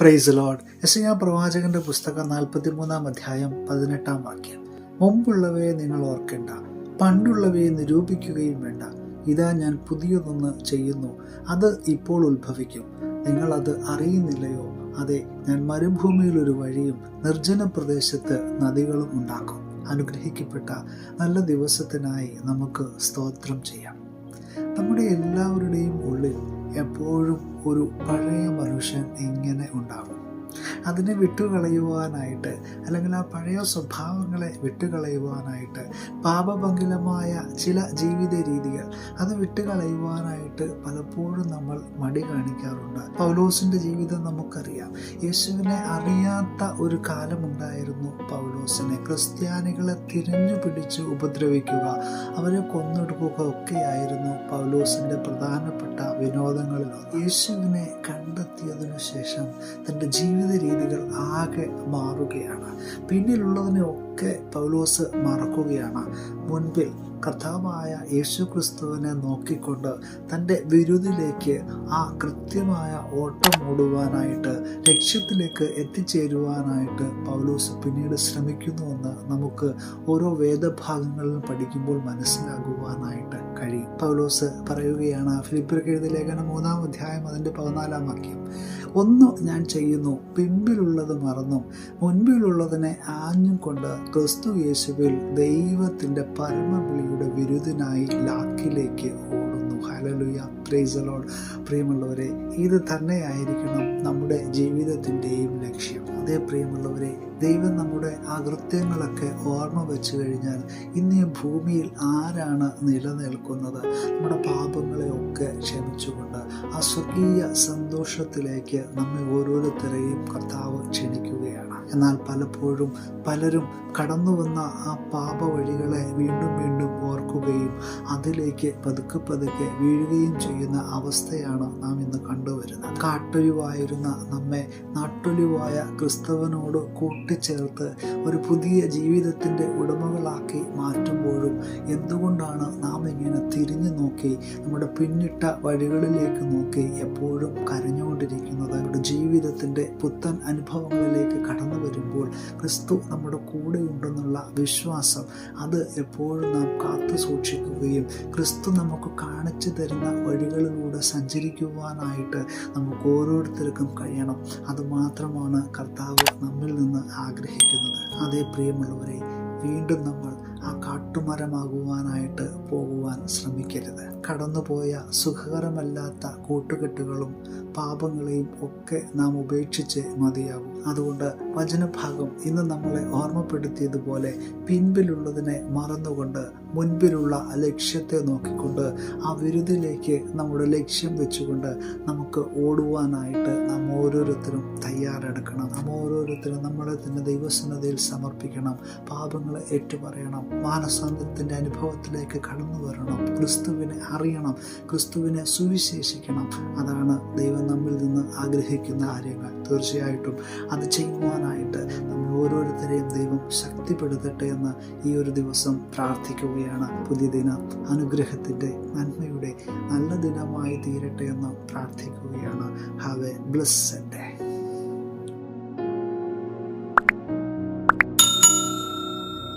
Price load യശയാ പ്രവാചകന്റെ പുസ്തകം നാൽപ്പത്തി മൂന്നാം അധ്യായം പതിനെട്ടാം വാക്യം. മുമ്പുള്ളവയെ നിങ്ങൾ ഓർക്കേണ്ട പണ്ടുള്ളവയെ നിരൂപിക്കുകയും വേണ്ട. ഇതാ ഞാൻ പുതിയതൊന്ന് ചെയ്യുന്നു അത് ഇപ്പോൾ ഉത്ഭവിക്കും. നിങ്ങളത് അറിയുന്നില്ലയോ? അതെ ഞാൻ മരുഭൂമിയിൽ ഒരു വഴിയും നിർജന പ്രദേശത്ത് നദികളും ഉണ്ടാക്കും. അനുഗ്രഹിക്കപ്പെട്ട നല്ല ദിവസത്തിനായി നമുക്ക് സ്തോത്രം ചെയ്യാം. നമ്മുടെ എല്ലാവരുടെയും ഉള്ളിൽ എപ്പോഴും ഒരു പഴയ മനുഷ്യൻ ഇങ്ങനെ ഉണ്ടാകും. അതിനെ വിട്ടുകളയുവാനായിട്ട് അല്ലെങ്കിൽ ആ പഴയ സ്വഭാവങ്ങളെ വിട്ടുകളയുവാനായിട്ട് പാപഭംഗിലമായ ചില ജീവിത രീതികൾ അത് വിട്ടുകളയുവാനായിട്ട് പലപ്പോഴും നമ്മൾ മടി കാണിക്കാറുണ്ട്. പൗലോസിന്റെ ജീവിതം നമുക്കറിയാം. യേശുവിനെ അറിയാത്ത ഒരു കാലമുണ്ടായിരുന്നു പൗലോസിനെ. ക്രിസ്ത്യാനികളെ തിരഞ്ഞു പിടിച്ച് ഉപദ്രവിക്കുക അവരെ കൊന്നൊടുക്കുക ഒക്കെയായിരുന്നു പൗലോസിന്റെ പ്രധാനപ്പെട്ട വിനോദങ്ങളിൽ യേശുവിനെ കണ്ടെത്തിയതിനു ശേഷം തന്റെ ജീവിത രീതികൾ ആകെ മാറുകയാണ്. പിന്നിലുള്ളതിനെ ഒക്കെ പൗലോസ് മറക്കുകയാണ്. മുൻപിൽ കർത്താവായ യേശു ക്രിസ്തുവിനെ നോക്കിക്കൊണ്ട് തന്റെ വിരുദിലേക്ക് ആ കൃത്യമായ ഓട്ടം ഓടുവാനായിട്ട് ലക്ഷ്യത്തിലേക്ക് എത്തിച്ചേരുവാനായിട്ട് പൗലോസ് പിന്നീട് ശ്രമിക്കുന്നുവെന്ന് നമുക്ക് ഓരോ വേദഭാഗങ്ങളിലും പഠിക്കുമ്പോൾ മനസ്സിലാകുവാനായിട്ട് കഴിയും. പൗലോസ് പറയുകയാണ് ഫിലിപ്പിർക്ക് എഴുതിയ ലേഖനം മൂന്നാം അധ്യായം അതിന്റെ പതിനാലാം വാക്യം ഒന്ന് ഞാൻ ചെയ്യുന്നു പിമ്പിലുള്ളത് മറന്നും മുൻപിലുള്ളതിനെ ആഞ്ഞും കൊണ്ട് ക്രിസ്തു യേശുവിൽ ദൈവത്തിന്റെ പരമവിളിയുടെ വിരുദിനായി ലാക്കിലേക്ക് ഓടുന്നു. ഹലലുയ പ്രൈസലോൾ പ്രിയമുള്ളവരെ ഇത് തന്നെയായിരിക്കണം നമ്മുടെ ജീവിതത്തിന്റെയും ലക്ഷ്യം. അതേ പ്രിയമുള്ളവരെ ദൈവം നമ്മുടെ അകൃത്യങ്ങളൊക്കെ ഓർമ്മ വെച്ച് കഴിഞ്ഞാൽ ഇന്ന് ഈ ഭൂമിയിൽ ആരാണ് നിലനിൽക്കുന്നത്? നമ്മുടെ പാപങ്ങളെയൊക്കെ ക്ഷമിച്ചുകൊണ്ട് ആ സ്വർഗീയ സന്തോഷത്തിലേക്ക് നമ്മെ ഓരോരുത്തരെയും കർത്താവ് ക്ഷണിക്കുകയാണ്. എന്നാൽ പലപ്പോഴും പലരും കടന്നു വന്ന ആ പാപ വഴികളെ വീണ്ടും വീണ്ടും ഓർക്കുകയും അതിലേക്ക് പതുക്കെ പതുക്കെ വീഴുകയും ചെയ്യുന്ന അവസ്ഥയാണ് നാം ഇന്ന് കണ്ടുവരുന്നത്. കാട്ടൊലിവായിരുന്ന നമ്മെ നാട്ടൊലിവായ ക്രിസ്തവനോട് കൂട്ടിച്ചേർത്ത് ഒരു പുതിയ ജീവിതത്തിന്റെ ഉടമകളാക്കി മാറ്റുമ്പോഴും എന്തുകൊണ്ടാണ് നാം ഇങ്ങനെ തിരിഞ്ഞു നോക്കി നമ്മുടെ പിന്നിട്ട വഴികളിലേക്ക് നോക്കി എപ്പോഴും കരഞ്ഞുകൊണ്ടിരിക്കുന്നത്. അവരുടെ ജീവിതത്തിന്റെ പുത്തൻ അനുഭവങ്ങളിലേക്ക് കടന്നു വരുമ്പോൾ ക്രിസ്തു നമ്മുടെ കൂടെ ഉണ്ടെന്നുള്ള വിശ്വാസം അത് എപ്പോഴും നാം കാത്തു സൂക്ഷിക്കുകയും ക്രിസ്തു നമുക്ക് കാണിച്ചു തരുന്ന വഴികളിലൂടെ സഞ്ചരിക്കുവാനായിട്ട് നമുക്ക് ഓരോരുത്തർക്കും കഴിയണം. അതുമാത്രമാണ് കർത്താവ് നമ്മിൽ നിന്ന് ആഗ്രഹിക്കുന്നത്. അതേ പ്രിയമുള്ളവരെ വീണ്ടും നമ്മൾ ആ കാട്ടുമരമാകുവാനായിട്ട് പോകുവാൻ ശ്രമിക്കരുത്. കടന്നുപോയ സുഖകരമല്ലാത്ത കൂട്ടുകെട്ടുകളും പാപങ്ങളെയും ഒക്കെ നാം ഉപേക്ഷിച്ച് മതിയാകും. അതുകൊണ്ട് വചനഭാഗം ഇന്ന് നമ്മളെ ഓർമ്മപ്പെടുത്തിയതുപോലെ പിൻപിലുള്ളതിനെ മറന്നുകൊണ്ട് മുൻപിലുള്ള ലക്ഷ്യത്തെ നോക്കിക്കൊണ്ട് ആ വിരുദിലേക്ക് നമ്മുടെ ലക്ഷ്യം വെച്ചുകൊണ്ട് നമുക്ക് ഓടുവാനായിട്ട് നാം ഓരോരുത്തരും തയ്യാറെടുക്കണം. നാം ഓരോരുത്തരും നമ്മളെ തന്നെ ദൈവസന്നതയിൽ സമർപ്പിക്കണം. പാപങ്ങളെ ഏറ്റുപറയണം. മാനസാന്തരത്തിന്റെ അനുഭവത്തിലേക്ക് കടന്നു വരണം. ക്രിസ്തുവിനെ അറിയണം. ക്രിസ്തുവിനെ സുവിശേഷിക്കണം. അതാണ് ദൈവം നമ്മിൽ നിന്ന് ആഗ്രഹിക്കുന്ന കാര്യങ്ങൾ. തീർച്ചയായിട്ടും അത് ചെയ്യുവാനായിട്ട് നമ്മൾ ഓരോരുത്തരെയും ദൈവം ശക്തിപ്പെടുത്തട്ടെ എന്ന് ഈ ഒരു ദിവസം പ്രാർത്ഥിക്കുകയാണ്. പുതിയ ദിന അനുഗ്രഹത്തിന്റെ നന്മയുടെ നല്ല ദിനമായി തീരട്ടെ എന്ന് പ്രാർത്ഥിക്കുകയാണ്. Have A blessed day